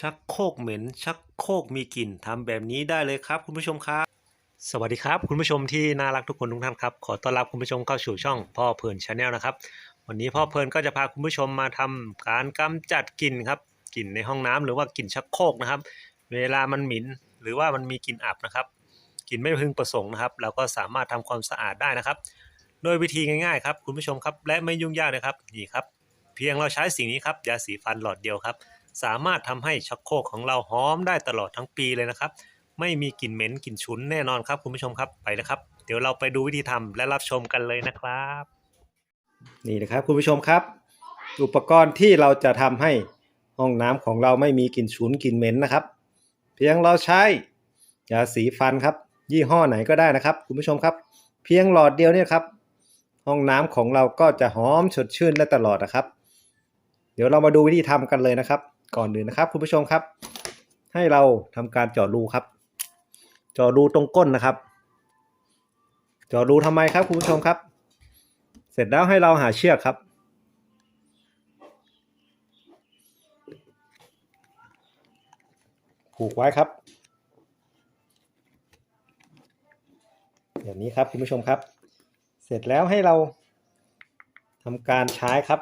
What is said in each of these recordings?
ชักโคกเหม็น ชักโคกมีกลิ่นทำแบบนี้ได้เลยครับ คุณผู้ชมครับ สวัสดีครับคุณผู้ชมที่น่ารักทุกคนทุกท่านครับ ขอต้อนรับคุณผู้ชมเข้าสู่ช่องพ่อเพลินชาแนลนะครับ วันนี้พ่อเพลินก็จะพาคุณผู้ชมมาทำการกำจัดกลิ่นครับกลิ่นในห้องน้ำหรือว่ากลิ่นชักโคกนะครับ เวลามันหมิ่นหรือว่ามันมีกลิ่นอับนะครับกลิ่นไม่พึงประสงค์นะครับ เราก็สามารถทำความสะอาดได้นะครับ โดยวิธีง่ายๆครับคุณผู้ชมครับและไม่ยุ่งยากนะครับนี่ครับ เพียงเราใช้สิ่งนี้ครับยาสีฟันหลอดเดียวครับ สามารถทำให้ชักโครกของเราหอมได้ตลอดทั้งปีเลยนะครับ ไม่มีกลิ่นเหม็นกลิ่นฉุนแน่นอนครับคุณผู้ชมครับไปนะครับ เดี๋ยวเราไปดูวิธีทำและรับชมกันเลยนะครับ นี่นะครับคุณผู้ชมครับ อุปกรณ์ที่เราจะทำให้ห้องน้ำของเราไม่มีกลิ่นฉุนกลิ่นเหม็นนะครับ เพียงเราใช้ยาสีฟันครับ ยี่ห้อไหนก็ได้นะครับ คุณผู้ชมครับ เพียงหลอดเดียวเนี่ยครับ ห้องน้ำของเราก็จะหอมสดชื่นได้ตลอดนะครับ เดี๋ยวเรามาดูวิธีทำกันเลยนะครับ ก่อนอื่นนะครับ คุณผู้ชมครับ ให้เราทำการเจาะรูครับ เจาะรูตรงก้นนะครับ เจาะรูทำไมครับคุณผู้ชมครับ เสร็จแล้วให้เราหาเชือกครับ ผูกไว้ครับอย่างนี้ครับคุณผู้ชมครับ เสร็จแล้วให้เราทำการใช้ครับ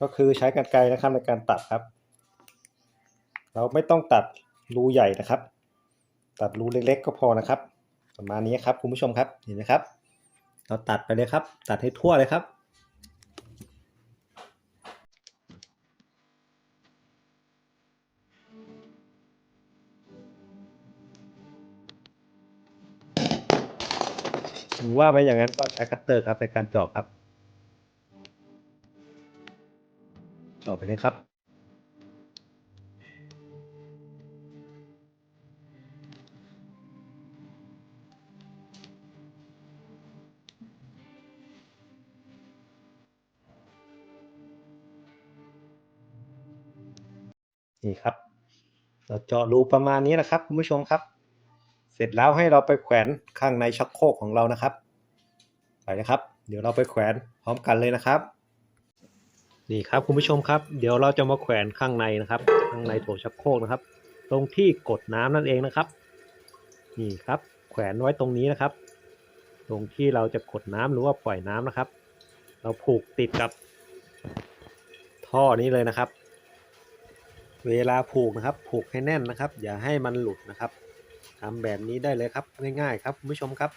ก็คือใช้กรรไกรนะครับในการตัดครับ เราไม่ต้องตัดรูใหญ่นะครับ ตัดรูเล็กๆก็พอนะครับ ประมาณนี้ครับคุณผู้ชมครับเห็นไหมครับ เราตัดไปเลยครับ ตัดให้ทั่วเลยครับหรือว่าไม่อย่างนั้นก็ใช้คัตเตอร์ครับในการเจาะครับเจาะไปเลยครับ นี่ครับ เราเจาะรูประมาณนี้นะครับคุณผู้ชมครับ เสร็จแล้วให้เราไปแขวนข้างในชักโครกของเรานะครับ ไปนะครับ เดี๋ยวเราไปแขวนพร้อมกันเลยนะครับ นี่ครับคุณผู้ชมครับ เดี๋ยวเราจะมาแขวนข้างในนะครับ ข้างในโถชักโครกนะครับ ตรงที่กดน้ำนั่นเองนะครับ นี่ครับ แขวนไว้ตรงนี้นะครับ ตรงที่เราจะกดน้ำหรือว่าปล่อยน้ำนะครับ เราผูกติดกับท่อนี้เลยนะครับ เวลาผูกนะครับผูกให้แน่นนะครับ อย่าให้มันหลุดนะครับทำแบบนี้ได้เลยครับง่ายๆ ครับคุณผู้ชมครับ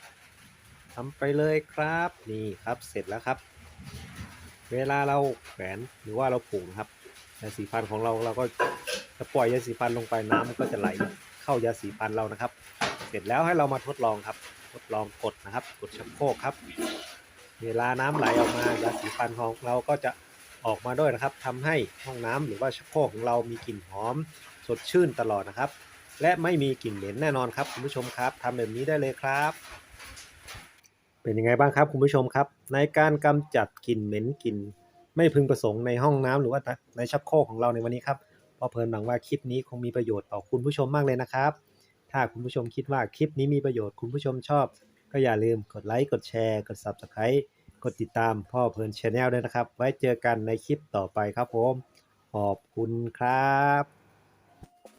ทำไปเลยครับนี่ครับเสร็จแล้วครับ เวลาเราแขวนหรือว่าเราผูกนะครับยาสีฟันของเราเราก็จะปล่อยยาสีฟันลงไปน้ำมันก็จะไหลเข้ายาสีฟันเรานะครับ เสร็จแล้วให้เรามาทดลองครับ ทดลองกดนะครับ กดชักโครกครับ เวลาน้ำไหลออกมายาสีฟันของเราก็จะ ออกมาด้วยนะครับทำให้ห้องน้ำหรือว่าชักโครกของเรามีกลิ่นหอมสดชื่นตลอดนะครับ และไม่มีกลิ่นเหม็นแน่นอนครับคุณผู้ชมครับทำแบบนี้ได้เลยครับ เป็นยังไงบ้างครับคุณผู้ชมครับ ในการกำจัดกลิ่นเหม็นกลิ่นไม่พึงประสงค์ในห้องน้ำหรือว่าในชักโครกของเราในวันนี้ครับพอเพลินหวังว่าคลิปนี้คงมีประโยชน์ต่อคุณผู้ชมมากเลยนะครับ ถ้าคุณผู้ชมคิดว่าคลิปนี้มีประโยชน์คุณผู้ชมชอบ ก็อย่าลืมกดไลค์กดแชร์ กด Subscribe กดติดตามพ่อเพลินชาแนลด้วยนะครับ ไว้เจอกันในคลิปต่อไปครับผม ขอบคุณครับ